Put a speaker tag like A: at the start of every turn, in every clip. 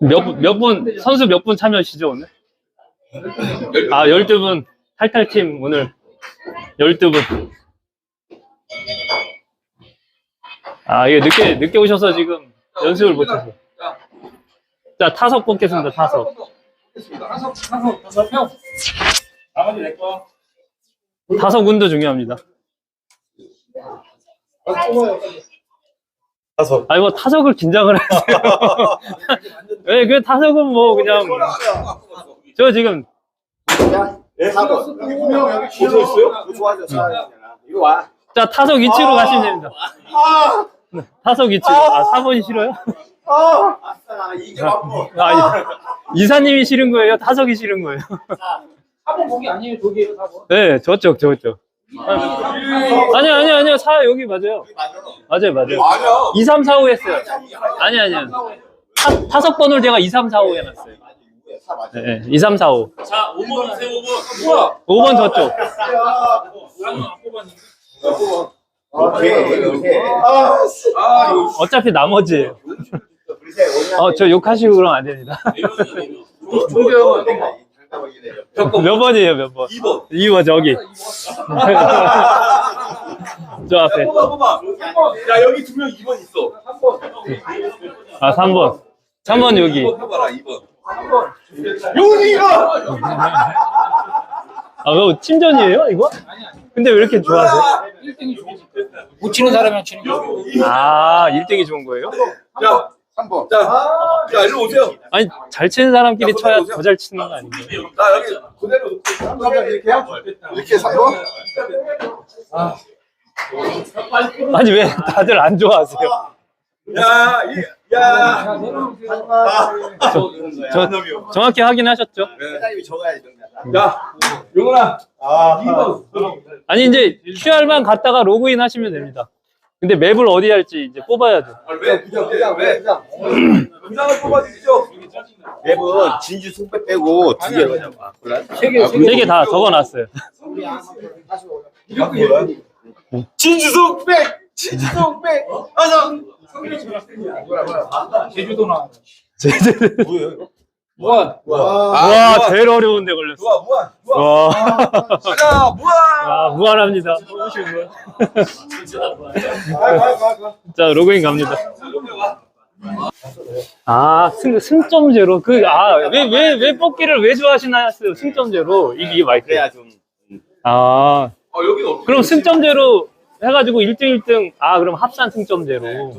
A: 몇, 몇 분, 선수 몇 분 참여하시죠, 오늘? 아, 12분. 탈탈팀 오늘 12분. 아, 이게 늦게, 늦게 오셔서 지금 연습을 못해서. 자, 타석 뽑겠습니다, 타석.
B: 타석, 타석, 타석 형. 나머지 내 거.
A: 타석 운도 중요합니다.
C: 다섯.
A: 아 니, 뭐 타석을 긴장을 하세요. 왜, 그 타석은 뭐 그냥. 저 지금
C: 네, 4번. 분명 여기 보셔 있어요? 좋아져. 이거 와.
A: 자, 타석 위치로 가시면 됩니다. 네, 타석 위치로. 아, 4번이 싫어요?
C: 아, 아싸, 이게 맞고.
A: 아, 이- 이사님이 싫은 거예요? 타석이 싫은 거예요?
B: 4번 거기 아니에요, 저기에요, 4번.
A: 네, 저쪽, 저쪽. 아니요, 아니요, 아니요. 사, 여기 맞아요. 맞아요, 맞아요.
C: 맞아.
A: 2, 3, 4, 5 했어요. 아니, 아니요. 타, 타석 번호를 제가 2, 3, 4, 5 해놨어요. 네, 2, 3, 4, 5.
B: 자, 5번 하세요, 5번. 뭐야?
A: 5번 저쪽.
B: 나는 안 뽑았는데.
C: 오케이, 오케이. 아, 씨.
B: 아, 이거
A: 어차피 나머지예요.
C: 우리
A: 어, 저 욕하시고 그러면 안 됩니다.
B: 종교
A: 몇 번이에요, 몇 번?
B: 2번.
A: 2번 저기. 저 앞에.
B: 뽑아, 뽑아. 3번. 야, 여기 두 명 2번 있어. 3번.
A: 아, 3번. 3번 여기.
B: 해봐라, 2번.
C: 용이가.
A: 아, 그거 팀전이에요, 이거? 근데 왜 이렇게 좋아하세요?
B: 1등이 좋지. 못 치는 사람이랑 치는 거.
A: 아, 1등이 좋은 거예요?
B: 자,
C: 3번.
B: 자, 자, 일로 오세요.
A: 아니, 잘 치는 사람끼리 쳐야 더잘 치는 거 아닌가요?
B: 자, 여기 그대로.
C: 3번 이렇게요? 이렇게 3번?
A: 아니, 왜 다들 안 좋아하세요?
B: 야, 이, 야.
A: 저, 정확히 확인하셨죠?
C: 회장님이 적어야지.
B: 자, 용훈아.
C: 아,
B: 2번.
A: 아니, 이제 QR만 갔다가 로그인 하시면 됩니다. 근데 맵을 어디 할지 이제 뽑아야죠.
B: 왜?
C: 그냥, 그냥,
B: 왜?
C: 그냥.
B: 부장을 뽑아주시죠.
C: 맵은 진주 승배 빼고 두 개로 잡아.
B: 세 개,
A: 세세개 다 적어놨어요.
B: 진주성 백! 진주성 백! 아자! 제주도나.
C: 뭐예요?
B: 무한.
A: 와, 제일 어려운 데 걸렸어.
B: 무한, 무한, 무한.
A: 와,
B: 가자, 무한!
A: 아, 무한합니다. 자, 로그인 갑니다. 아, 승, 승점제로. 그, 아, 왜, 왜, 왜 뽑기를 왜 좋아하시나요? 승점제로. 이게, 이게 마이크.
C: 그래야 좀.
A: 아,
B: 어, 여기는 어떻게?
A: 그럼 승점제로 해가지고 1등, 1등. 아, 그럼 합산 승점제로.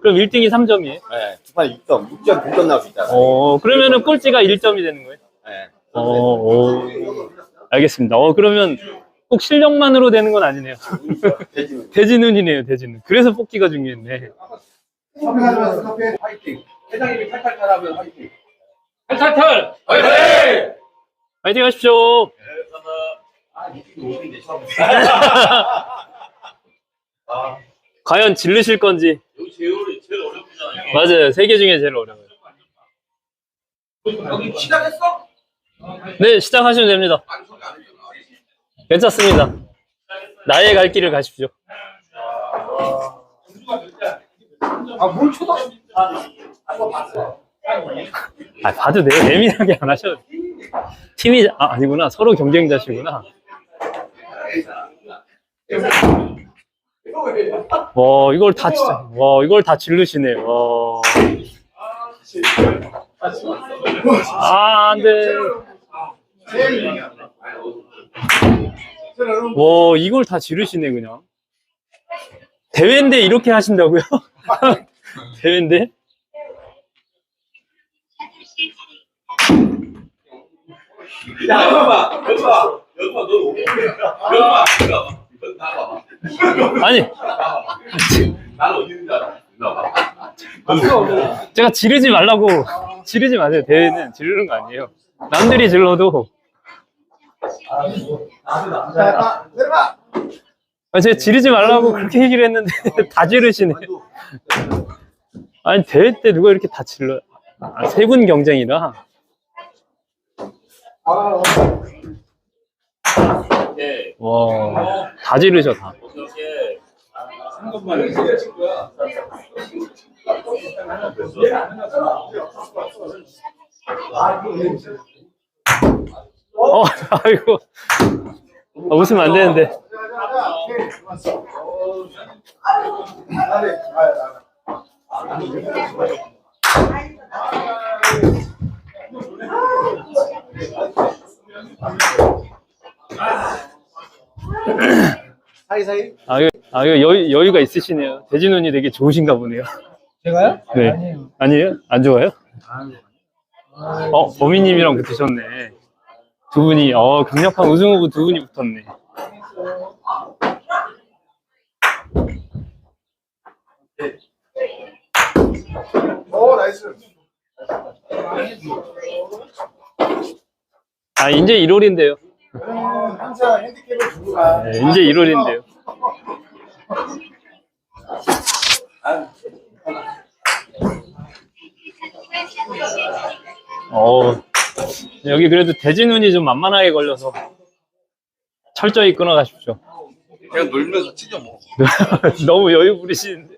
A: 그럼 1등이 3점이에요?
C: 네, 두판 6점, 6점, 9점 나올 수 있잖아요.
A: 어, 그러면은 꼴찌가 1점이 되는 거예요?
C: 네.
A: 어, 어. 알겠습니다. 어, 그러면 꼭 실력만으로 되는 건 아니네요.
C: 돼지는.
A: 대지눈이네요, 대지눈. 그래서 뽑기가 중요했네.
C: 화이팅.
B: 회장님이 탈탈 탈 하면 화이팅. 탈탈탈! 화이팅!
A: 파이팅 하십시오. 과연 질르실 건지.
B: 여기 제일, 제일 어렵잖아요.
A: 맞아요. 세 개 중에 제일 어려워요.
B: 여기 시작했어?
A: 네, 시작하시면 됩니다. 괜찮습니다. 나의 갈 길을 가십시오.
B: 아, 뭘 쳐다?
A: 아, 봐도 돼요. 예민하게 안 하셔도 돼요. 팀이, 아, 아니구나. 서로 경쟁자시구나. 와, 이걸 다, 진짜, 와, 이걸 다 질르시네. 와. 아, 안 돼. 와, 이걸 다 지르시네, 그냥. 대회인데 이렇게 하신다고요? 대회인데?
B: 야, 봐. 여기 봐. 너 봐. 여기 봐. 봐봐.
A: 아니,
B: 나는 어디 있는지 알아.
A: 제가 지르지 말라고. 지르지 마세요. 대회는 지르는 거 아니에요. 남들이 질러도. 아, 제가 지르지 말라고 그렇게 얘기를 했는데 다 지르시네. 아니, 대회 때 누가 이렇게 다 질러. 아, 세분 경쟁이라.
B: 예.
A: 와, 다 지르셔, 다. 어, 아이고. 아, 웃으면 안 되는데.
C: 사이사이
A: 아, 이거, 아, 이거 여유, 여유가 있으시네요. 돼지 눈이 되게 좋으신가 보네요.
D: 제가요?
A: 네.
D: 아니에요.
A: 아니에요? 안 좋아요? 어, 범인님이랑 붙으셨네. 두 분이, 어, 강력한 우승 후보 두 분이 붙었네.
C: 오 나이스
A: 아, 이제 1월인데요.
C: 저는 항상 핸디캡을 주고 가
A: 네, 이제 1월인데요. 어, 여기 그래도 눈이 좀 만만하게 걸려서 철저히 끊어가십시오.
B: 그냥 놀면서 찢어 먹어.
A: 너무 여유 부리시는데.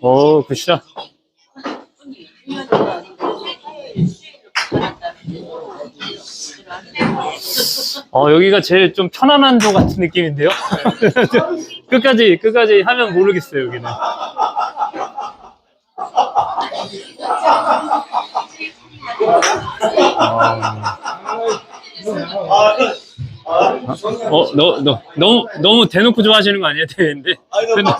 A: 오, 굿샷. 어, 여기가 제일 좀 편안한 조 같은 느낌인데요? 끝까지, 끝까지 하면 모르겠어요, 여기는. 어, 너, 너, 너무, 너무 대놓고 좋아하시는 거 아니에요, 대회인데?
B: 아니 나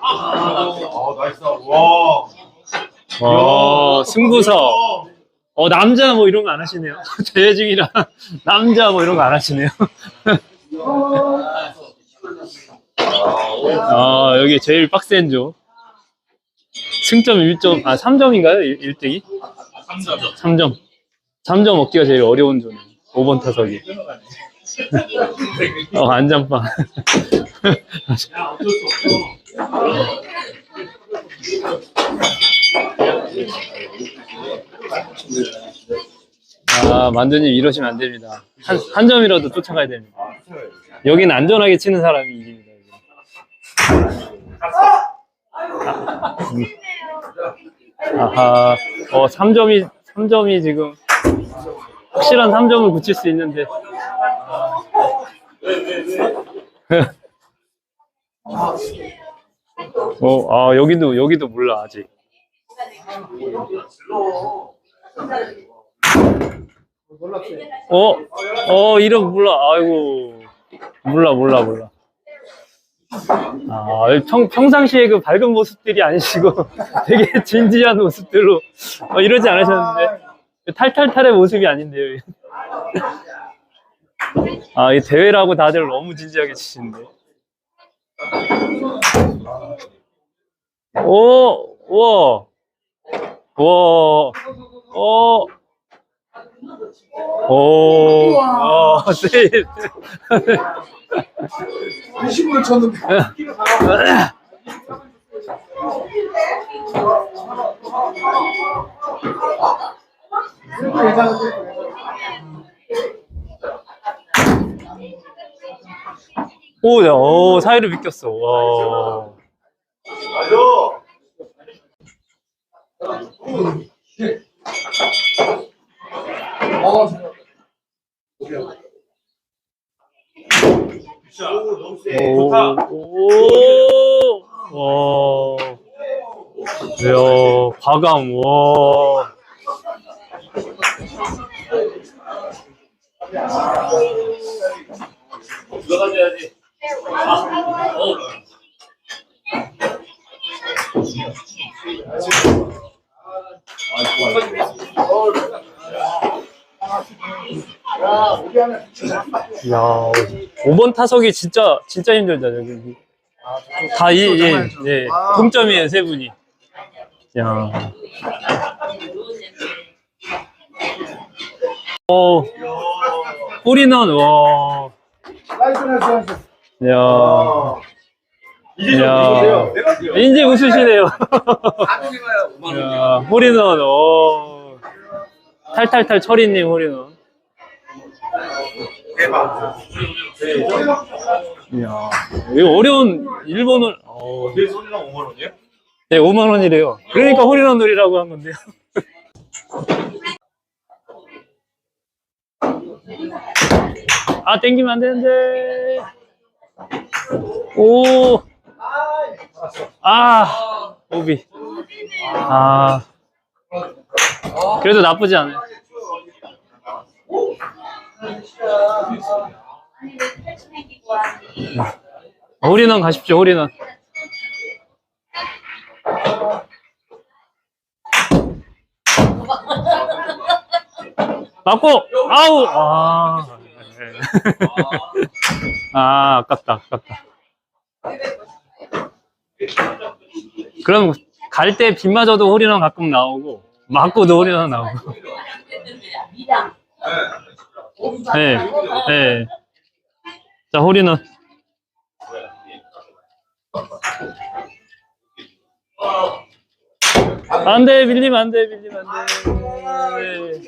B: 아 나이스 와.
A: 어, 승부서. 어, 남자 뭐 이런 거 안 하시네요. 대회 중이라 남자 뭐 이런 거 안 하시네요. 아, 여기 제일 빡센 조. 승점 1점, 아, 3점인가요? 1등이? 3점. 3점. 3점 얻기가 제일 어려운 조네. 5번 타석이. 어, 안전빵. 아, 만두님 이러시면 안 됩니다. 한, 한 점이라도 쫓아가야 됩니다. 여기는 안전하게 치는 사람이 이깁니다. 아하, 어, 3점이, 3점이 지금, 확실한 3점을 붙일 수 있는데. 어, 아, 여기도, 여기도 몰라, 아직. 어, 어, 이름 몰라. 아이고. 몰라, 몰라, 몰라. 아, 평, 평상시에 그 밝은 모습들이 아니시고 되게 진지한 모습들로 어, 이러지 않으셨는데 탈탈탈의 모습이 아닌데요. 아, 이 대회라고 다들 너무 진지하게 치시는데. 오, 우와. 우와. 어. 오, 어, 세이브.
C: 의심을 쳤는데
A: 오, 야, 오, 사이를 비꼈어. 와.
C: 어
B: 오.
A: 오, 와. 이야, 과감, 와.
B: 들어가줘야지.
C: 야, 우리 하면
A: 야, 5번 타석이 진짜, 진짜 힘들다, 여기. 다 이, 예, 예, 동점이에요, 세 분이. 야. 어, 꼬리는, 와.
C: 나이스 나이스 나이스
A: 야.
B: 이제 좀
A: 야.
B: 보세요. 내가
A: 이제 웃으시네요.
B: 가격이가요 5만 원이야.
A: 야, 홀인원, 오. 탈탈탈 철이님 홀인원.
B: 대박.
A: 이야, 이거 어려운 일본을, 어,
B: 내 손이랑 5만 원이야?
A: 네, 5만 원이래요. 그러니까 홀인원 놀이라고 한 건데요. 아, 땡기면 안 되는데. 오. 아, 오비. 아. 그래도 나쁘지 않아요. 홀인원 가십시오, 홀인원. 맞고 아우 아, 네. 아 아깝다 아깝다. 그럼 갈 때 빗 맞아도 홀이랑 가끔 나오고 맞고도 홀이랑 나오고. 네, 네. 자 홀이는 안돼 밀리면 안 돼. 밀리면 안 돼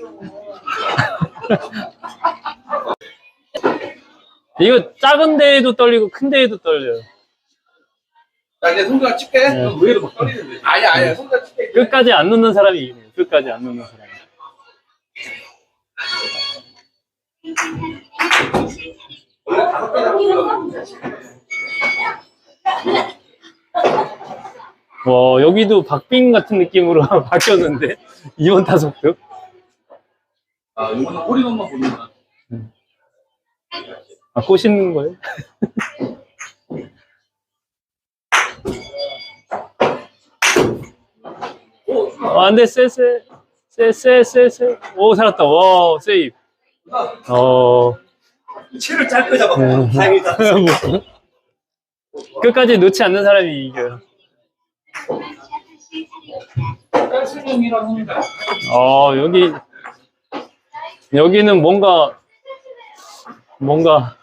A: 이거 작은 데에도 떨리고 큰 데에도 떨려요
B: 자 이제 손가락 칠게.
A: 네.
B: 의외로 막 떨리는데. 아니야 아니야 손가락 칠게.
A: 끝까지 안 놓는 사람이 이기네요 끝까지 안 놓는 사람이 와 여기도 박빙 같은 느낌으로 바뀌었는데 이번 타석도
B: 아 이거는 꼬리만 보는구나.
A: 아 꼬시는 거예요? 어, 안 돼 쎄 쎄 쎄 쎄 쎄 쎄 오 살았다 와 세이브 어
C: 치를 짧게 잡아.
A: 음.
C: 다행이다.
A: 뭐, 끝까지 놓지 않는 사람이 이겨요 어 여기 여기는 뭔가 뭔가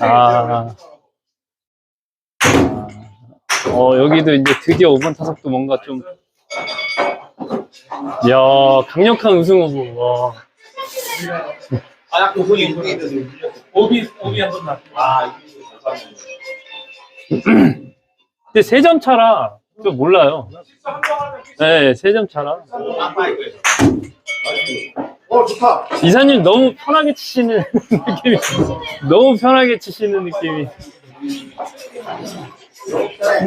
A: 아, 어 여기도 이제 드디어 5번 타석도 뭔가 좀. 이야 강력한 우승 후보. 와.
B: 아 약간 손이 오비 오비 한번 나. 아
A: 근데 세 점 차라 좀 몰라요. 네 세 점 차라
C: 어 좋다.
A: 이사님 너무 편하게 치시는 느낌이 너무 편하게 치시는 느낌이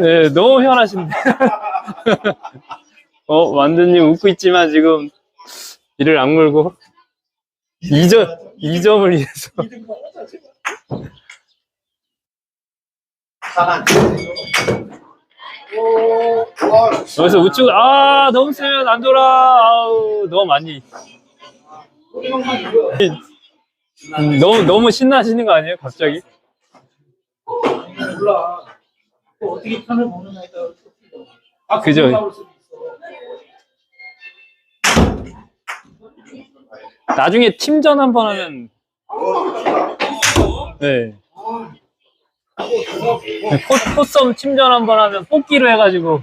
A: 네 너무 편하신데 어 완두님 웃고 있지만 지금 이를 악물고 2점 2점을 위해서
C: 사만. 오, 와.
A: 여기서 우측 아 너무 세면 안 돌아 아우 너무 많이 음, 너무 너무 신나시는 거 아니에요 갑자기
D: 몰라. 또 어떻게 편을 보느냐에 따라 아,
A: 그죠. 나중에 팀전 한번 하면 네. 포, 포썸 팀전 한번 하면 뽑기로 해가지고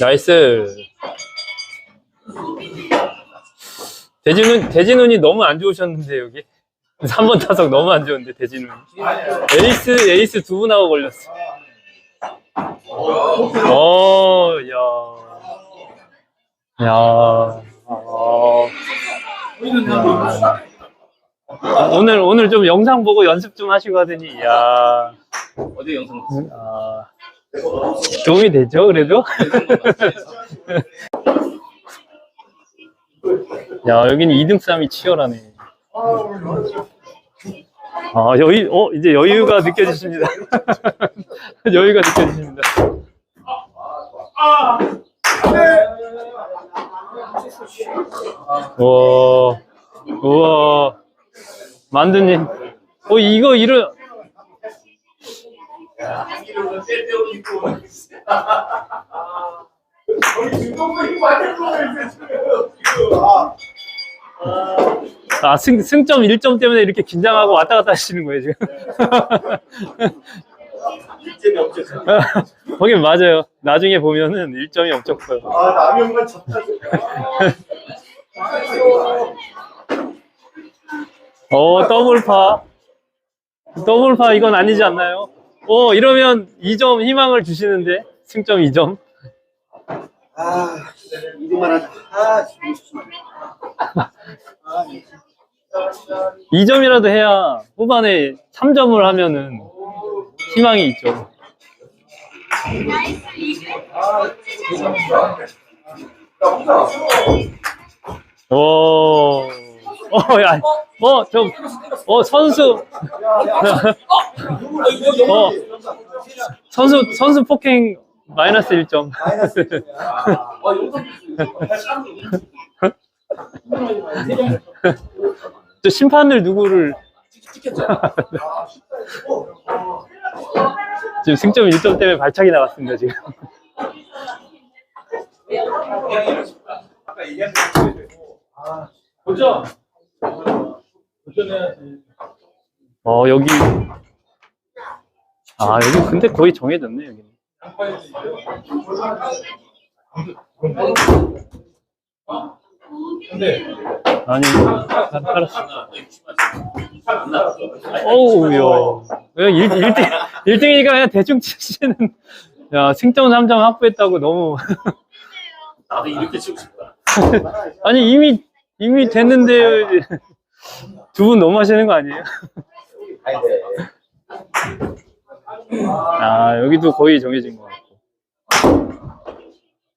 A: 나이스 대진운 대진운이 너무 안 좋으셨는데 여기. 3번 타석 너무 안 좋은데 대진운 에이스 에이스 두 분하고 걸렸어. 어 야. 야, 어, 오늘 오늘 좀 영상 보고 연습 좀 하시고 하더니 야,
B: 어디 영상
A: 아, 도움이 되죠 그래도? 야 여기는 2등 싸움이 치열하네. 아 여유 어 이제 여유가 느껴지십니다. 여유가 느껴지십니다. 우와 우와 만두님 어 이거 이런 아, 승, 승점 1점 때문에 이렇게 긴장하고 왔다 갔다 하시는 거예요, 지금?
C: 일점이 없죠.
A: 거긴 맞아요. 나중에 보면은 1점이 엄청 커요.
C: 아, 라면만 잡다.
A: 어, 더블파. 더블파 이건 아니지 않나요? 어, 이러면 2점 희망을 주시는데, 승점 2점.
C: 아, 이등만 하자. 아, 지금 싶네.
A: 2점이라도 해야 후반에 3점을 하면은 희망이 있죠. 오, 어, 야, 어, 좀, 어, 선수, 어, 선수, 선수 폭행 마이너스 1점. 저 심판을 누구를 지금 승점 1점 때문에 발차기 나갔습니다 지금.
C: 아까 얘기한
D: 도전. 도전해야지.
A: 어 여기. 아 여기 근데 거의 정해졌네 여기
D: 양파야지. 근데
A: 아니 알았어. 어우 야. 그냥 1, 1등 1등이니까 그냥 대충 치시는. 야 승점 3점 확보했다고 너무.
B: 나도 이렇게 치고 싶다.
A: 아니 이미 이미 됐는데 두 분 너무 하시는 거 아니에요?
C: 아
A: 여기도 거의 정해진 것 같고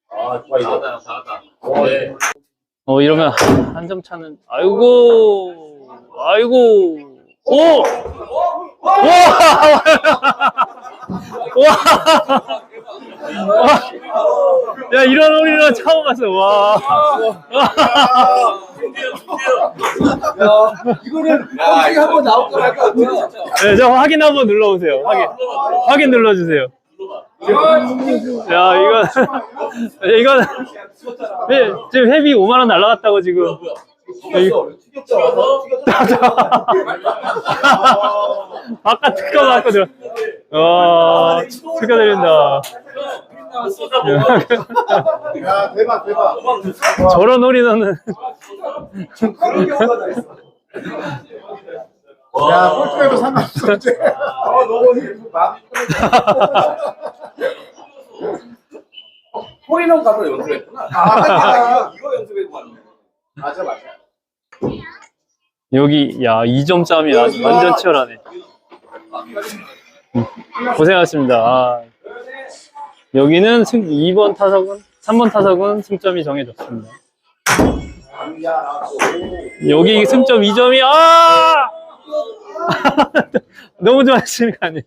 C: 아, 좋아, 이거.
B: 잘하다, 잘하다. 네.
A: 어 이러면 한 점 차는 아이고 아이고 오! 와! 와! 야 이런 홀이라 처음 봤어 와.
C: 이거는 어떻게 한번 나올까 말까.
A: 네, 저 확인 한번 눌러보세요. 확인 확인 눌러주세요. 야 이거 이거 네, 지금 회비 5만 원 날라갔다고 지금. 아까 특허 갖고 들어. 와 축하드립니다.
C: 야, 대박, 대박.
A: 저런 홀이너 는
C: 그런 경우가 다 있어.
E: 야, 꼴찌에도 상관없어, 이제.
C: 아, 너무 막.
B: 호리농 가서 연습했구나.
C: 아,
B: 이거 연습해고 왔네.
C: 맞아, 맞아.
A: 여기 야 2점 싸움이 아주 완전 치열하네. 음, 고생하셨습니다. 아, 여기는 승 2번 타석은 3번 타석은 승점이 정해졌습니다.
C: 야,
A: 여기 승점 2점이 아! 너무 좋아하시는 거 아니에요?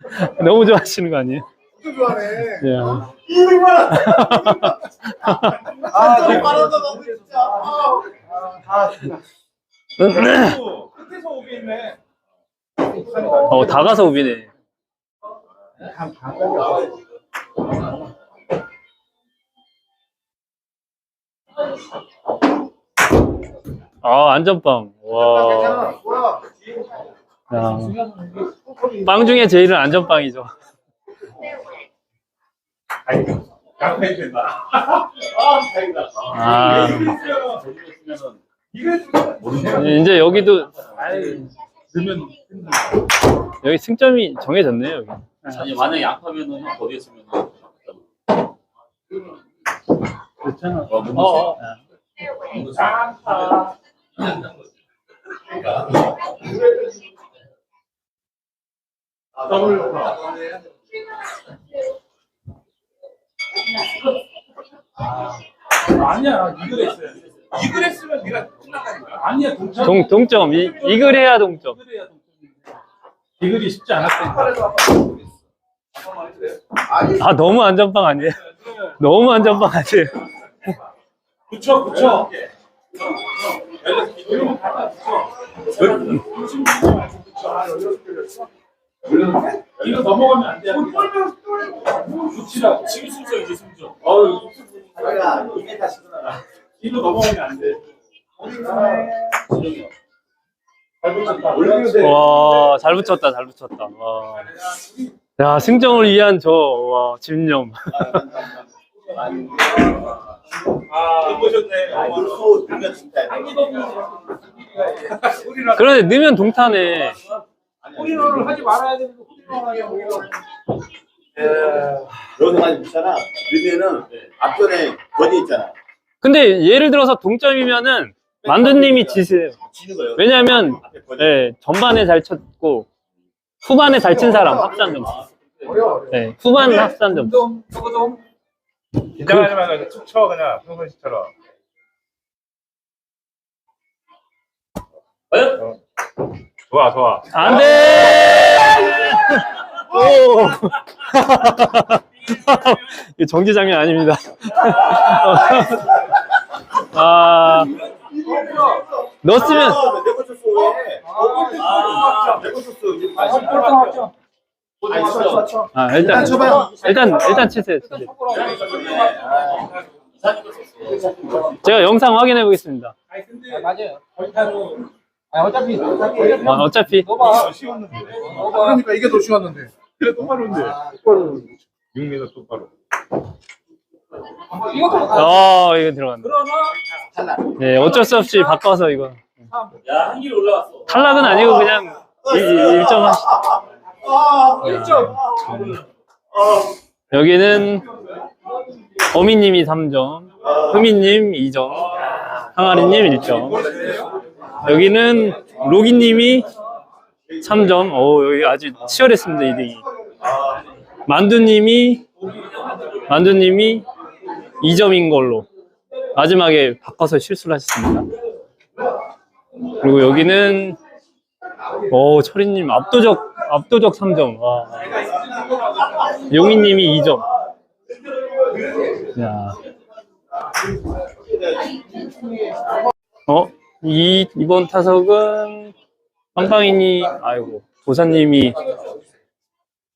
A: 너무 좋아하시는 거 아니에요?
E: 또 좋아하네.
A: 예.
C: 아,
E: 너무 말한다, 너무 진짜. 아,
C: 아,
D: 끝에서 오게 있네.
A: 어, 다 가서 우비네. 아, 안전빵. 와.
E: 야.
A: 빵 중에 제일은 안전빵이죠. 아, 이제 여기도, 여기 승점이 정해졌네요, 여기.
B: 아니, 양파면은 형 거기에 쓰면은.
D: 괜찮아.
B: 어, 못
D: 어, 어. 아니야, 이글 했어요.
B: 이글 했으면 네가 끝났다니까.
D: 아니야, 동점.
A: 동, 동점. 이, 이글 해야 동점.
D: 이글 해야 동점인데. 이글이 쉽지.
C: 아니,
A: 아, 너무 안전빵 아니에요? 너무 안전빵 아니에요?
D: 붙여, 붙여. 이거 넘어가면 안 돼. 붙이라고.
B: 지금 순서이지, 순서.
D: 어우,
C: 야, 2m 시구나.
D: 이거 넘어가면 안 돼.
A: 와, 잘 붙였다, 잘 붙였다. 와. 야, 승정을 위한 저, 와, 집념.
B: 아, 보셨네.
C: 아, 이거 또 넣으면 진짜.
A: 그런데 넣으면 동타네.
D: 홀인원을 하지 말아야 되는데 홀인원 하냐고.
C: 여기서 많이 붙잖아. 넣으면은 앞전에 거리 있잖아.
A: 근데 예를 들어서 동점이면은 만두님이 지세요.
C: 거예요.
A: 왜냐면,
C: 앞에.
A: 예, 전반에 잘 쳤고, 후반에 잘 친 사람 합산점.
E: 어려워.
A: 예, 후반 합산점.
D: 운동 저거도
F: 긴장하지 말고 그냥 툭 쳐, 그냥 평소시처럼. 어. 좋아, 좋아.
A: 안 돼! 오! 이 정기장이 아닙니다. 아, 넣었으면,
C: 아, 내거? 아, 내거 쳤어.
D: 아,
C: 쳐, 쳐.
A: 아, 일단,
E: 일단 쳐봐요.
A: 일단, 일단 치세요. 치세요. 제가 영상 확인해 보겠습니다.
D: 아, 맞아요. 아 어차피 어차피
A: 아, 어차피.
D: 너봐.
F: 쉬웠는데.
D: 너봐.
E: 그러니까 이게 더 쉬웠는데.
F: 그래, 똑바로인데. 6m 똑바로.
D: 이것도 못
A: 어, 이거 들어간다.
D: 그러나
A: 네, 어쩔 수 없이 바꿔서 이거.
B: 야, 한 길 올라갔어.
A: 탈락은 아니고 그냥 일- 일정 하시
C: 아,
D: 1점.
A: 여기는 어미님이 3점, 흐미님 2점, 항아리님 1점. 여기는 로기님이 3점. 오, 여기 아주 치열했습니다, 2등이. 만두님이, 만두님이 2점인 걸로. 마지막에 바꿔서 실수를 하셨습니다. 그리고 여기는, 오, 철이님 압도적, 압도적 3점. 와. 용희님이 2점. 야. 어? 이, 이번 타석은 빵빵이니, 아이고, 도사님이.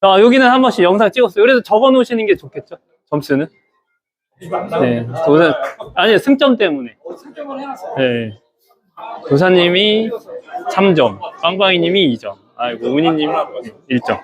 A: 아, 여기는 한 번씩 영상 찍었어요. 그래서 적어 놓으시는 게 좋겠죠? 점수는? 네. 도사, 아니, 승점 때문에. 네. 도사님이 3점, 빵빵이님이 2점, 아이고, 운이님이 1점.